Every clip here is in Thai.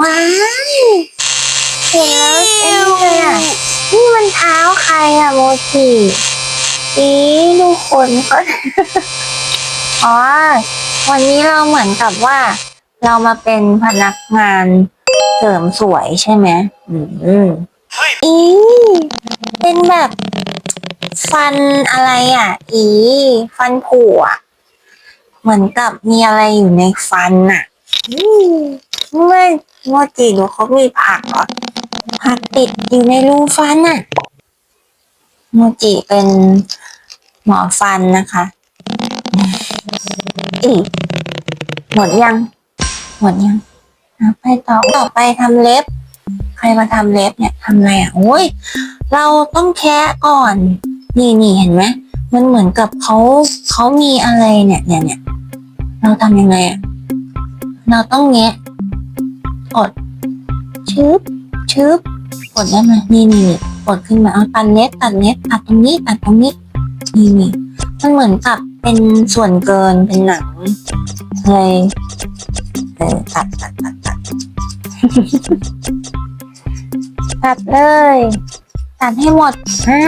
ว้ายเห็นแล้วเอ็นเลยอะนี่มันเท้าใครอะโมจิอีดูขนเขาอ๋อวันนี้เราเหมือนกับว่า เรามาเป็นพนักงานเสริมสวยใช่ไหมอืมอีเป็นแบบฟันอะไรอะ อี ฟันผุอะ เหมือนกับมีอะไรอยู่ในฟันอะ อืมเมื่อ โมจิดูเขามีผักเหรอผักติดอยู่ในรูฟันอะโมจิเป็นหมอฟันนะคะอีกหมดยัง หมดยังอะไปต่อต่อไปทำเล็บ ใครมาทำเล็บเนี่ยทำอะไรอะโอ้ยเราต้องแคะก่อน นี่นี่เห็นไหมมันเหมือนกับเขาเขามีอะไรเนี่ยเนี่ยเนี่ยเราทำยังไงอะเราต้องแงะ กดชึบชึบกดได้ไหมนี่นี่กดขึ้นมาเอาตัดเล็บตัดเล็บตัดตรงนี้ตัดตรงนี้นี่นี่มันเหมือนกับเป็นส่วนเกินเป็นหนังเลยเออตัดตัดตัดตัดตัดเลย ตัดให้หมดอ่า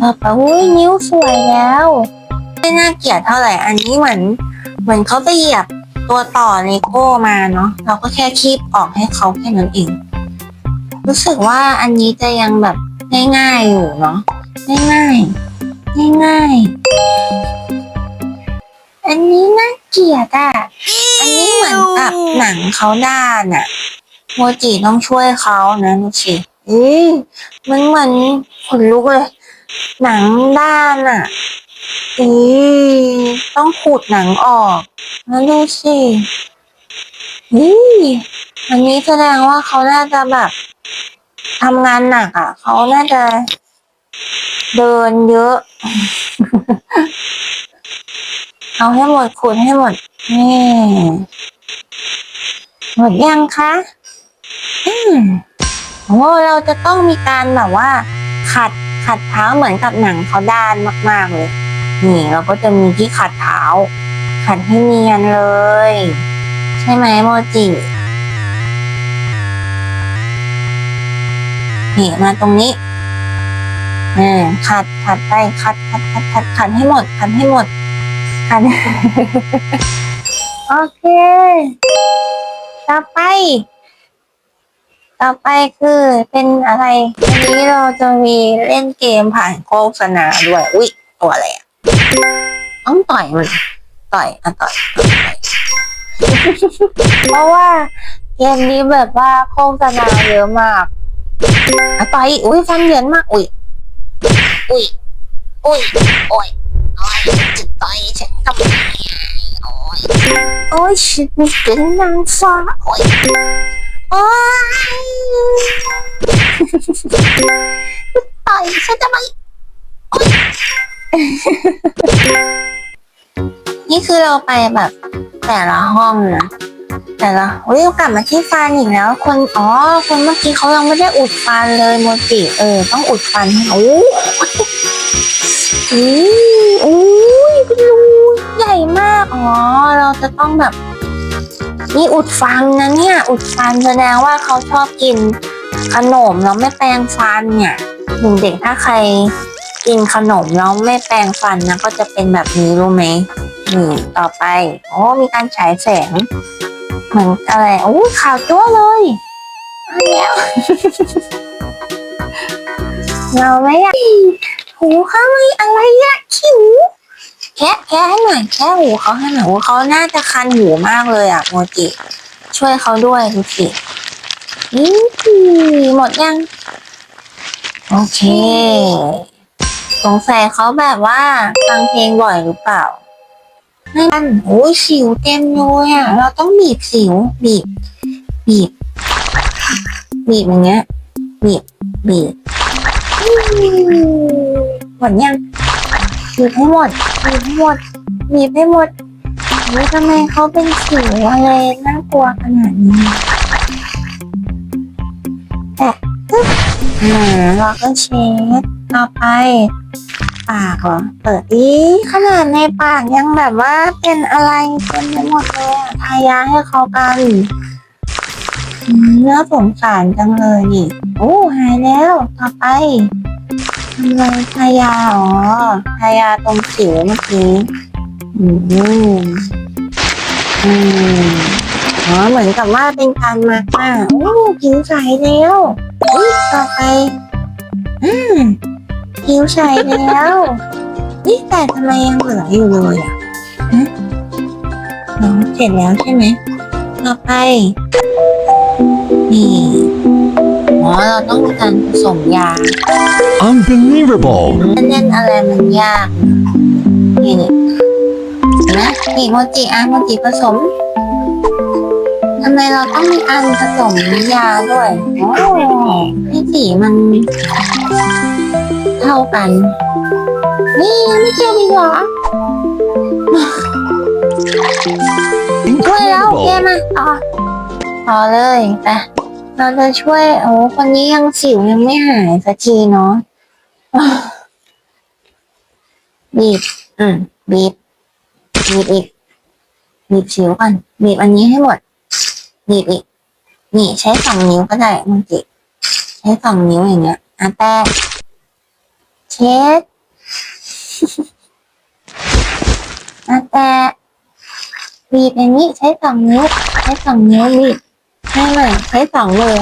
ต่อไปอุ้ยนิ้วสวยแล้ว ไม่น่าเกลียดเท่าไหร่อันนี้เหมือน เหมือนเขาไปเหยียบ ตัวต่อเลโก้มาเนาะเราก็แค่คีบออกให้เขาแค่นั้นเอง รู้สึกว่าอันนี้จะยังแบบง่ายๆอยู่เนาะง่ายๆง่ายๆอันนี้น่าเกลียดอะอันนี้เหมือนกับหนังเขาด้านอะโมจิต้องช่วยเขานะดูสิอือมันเหมือนขนลุกเลย หนังด้านอะ อือต้องขูดหนังออกแล้วดูสิอืออันนี้แสดงว่าเขาน่าจะแบบทำงานหนักอะ เขาน่าจะเดินเยอะ เอาให้หมดขูดให้หมด นี่ หมดยังคะอืมโอ้เราจะต้องมีการแบบว่า ขัดขัดเท้าเหมือนกับหนังเขาด้านมาก ๆ เลย นี่เราก็จะมีที่ขัดเท้า ขัดให้เนียนเลย ใช่ไหมโมจินี่มาตรงนี้อ่าขัดขัดไปขัดขัดขัดขัดขัดให้หมด ขัดให้หมดขัดโอเค ต่อไป ต่อไปคือเป็นอะไรวันนี้เราจะมีเล่นเกมผ่านโฆษณาด้วย อุ๊ย ตัวอะไรอะ ต้องต่อยมันต่อยอะต่อยต่อยต่อยเพราะว่าเกมนี้แบบว่าโฆษณาเยอะมากอะต่อยอีกอุ้ยฟันเหยินมากอุ้ยอุ้ยอุ้ยโอ้ยโอ้ยจะต่อยฉันทำไมโอ้ยโอ้ยฉันเป็นนางฟ้าโอ้ยโอ้ยต่อยฉันทำไมโอ้ย นี่คือเราไปแบบ แต่ละห้องนะแต่ละเฮ้ยกลับมาที่ฟันอีกแล้ว คนอ๋อ คนเมื่อกี้เขายังไม่ได้อุดฟันเลยโมจิเออ ต้องอุดฟันให้โอ้อืออุ้ยเป็นรูใหญ่มาก อ๋อ เราจะต้องแบบ นี่อุดฟันนะเนี่ย อุดฟันแสดงว่าเขาชอบกินขนมแล้วไม่แปรงฟันเนี่ยเด็กๆถ้าใคร กินขนมแล้วไม่แปรงฟันนะ ก็จะเป็นแบบนี้รู้ไหมนี่ต่อไป โอ้มีการฉายแสง เหมือนอะไรโอ้ข่าวจั่วเลยมาแล้วเราไม่อยากหูเขาไม่อะไรอะขี้หูแคะแคะให้หน่อยแคะหูเขาให้หน่อยหูเขาน่าจะคันหูมากเลยอะโมจิช่วยเขาด้วยดูสินี่หมดยัง โอเค สงสัยเขาแบบว่าฟังเพลงบ่อยหรือเปล่าให้มันโอ้ยสิวเต็มเลยอะ เราต้องบีบสิว บีบ บีบ บีบอย่างเงี้ย บีบ บีบหมดยังบีบให้หมดบีบให้หมดบีบให้หมดเฮ้ยทำไมเขาเป็นสิวอะไรน่ากลัวขนาดนี้แตะปึ๊บอ่าเราก็เช็ด ต่อไป ปากเหรอเปิดอีขนาดในปากยังแบบว่าเป็นอะไรเต็มไปหมดเลยอะทายาให้เขากันอืมน่าสงสารจังเลยนี่โอ้หายแล้ว ต่อไปทำอะไรทายาอ๋อทายาตรงสิวเมื่อกี้อืมอืมอ๋อเหมือนกับว่าเป็นการมาร์กหน้าโอ้ผิวใสแล้วอุ๊ยต่อไป อืม ผิวใสแล้วนี่แต่ทำไมยังเหลืออยู่เลยอะฮะน้องเสร็จแล้วใช่ไหมต่อไป นี่อ๋อเราต้องมีการผสมยา Unbelievable. เล่นอะไรมันยาก นี่นี่เห็นไหมนี่โมจิอะโมจิผสมทำไมเราต้องมีการผสมยาด้วย โอ้ให้สีมัน เท่ากัน นี่ยังไม่เจออีกเหรอช่วยแล้วโอเค Incredible. มาต่อต่อเลยไปเราจะช่วยโอ้คนนี้ยังสิวยังไม่หายสักทีเนาะบีบอืมบีบบีบอีกบีบสิวก่อนบีบอันนี้ให้หมดบีบอีกนี่ใช้สองนิ้วก็ได้มังจิใช้สองนิ้วอย่างเงี้ยอะแปะเช็ดอะแปะบีบอย่างนี้ใช้สองนิ้ว ใช้สองนิ้วบีบให้หน่ใช้สองมือ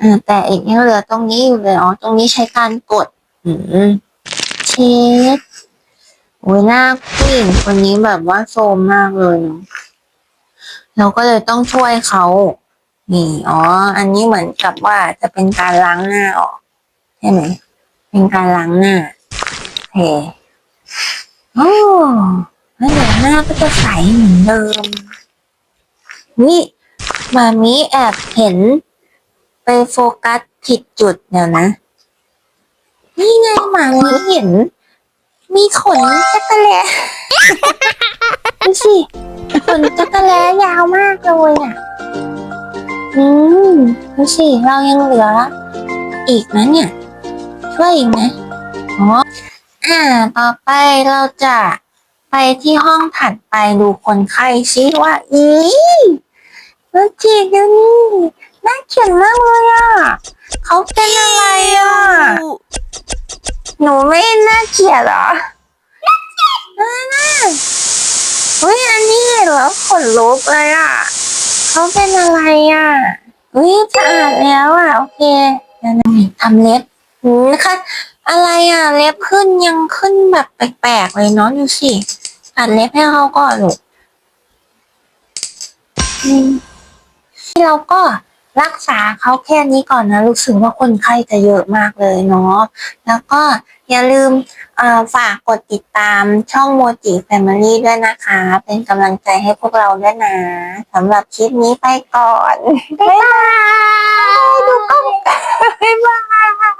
อ่าแต่อีกยังเหลือตรงนี้อยู่เลยอ๋อตรงนี้ใช้การกดอืมเช็ดโอ้ยหน้าผู้หญิงคนนี้แบบว่าโซมมากเลยเนอะ เราก็เลยต้องช่วยเขา นี่ อ๋อ อันนี้เหมือนกับว่าจะเป็นการล้างหน้าออก ใช่ไหม เป็นการล้างหน้าโอเคโอ้แล้วเดี๋ยวหน้าก็จะใสเหมือนเดิม นี่มามีแอบเห็น ไปโฟกัสผิดจุดเดี๋ยวนะ นี่ไงมามีเห็น มีขนจักรแลดูสิ ขนจักรแล้ยาวมากเลยอะ อืมดูสิเรายังเหลืออีกนะเนี่ย ช่วยอีกนะอ๋ออ่า ต่อไปเราจะไปที่ห้องถัดไปดูคนไข้ซิว่า อีแล้วจีดี๋ยวนี้น่าเขียนมากเลยอะเขาเป็นอะไรอะ หนูไม่น่าเกลียดเหรอน่าน่าเฮ้ยอันนี้ แล้วขนลุกเลยอะเขาเป็นอะไรอะเฮ้ยสะอาดแล้วอะโอเคเดี๋ยวนะทำเล็บหืมนะคะอะไรอะเล็บขึ้นยังขึ้นแบบแปลกๆเลยเนาะดูสิตัดเล็บให้เขาก่อนลูกเราก็ รักษาเขาแค่นี้ก่อนนะรู้สึกว่าคนไข้จะเยอะมากเลยเนาะแล้วก็อย่าลืมเอ่อฝากกดติดตามช่องโมจิแฟมิลี่ด้วยนะคะ เป็นกำลังใจให้พวกเราด้วยนะสำหรับคลิปนี้ไปก่อน บ๊ายบาย ดูกล้องบ๊ายบาย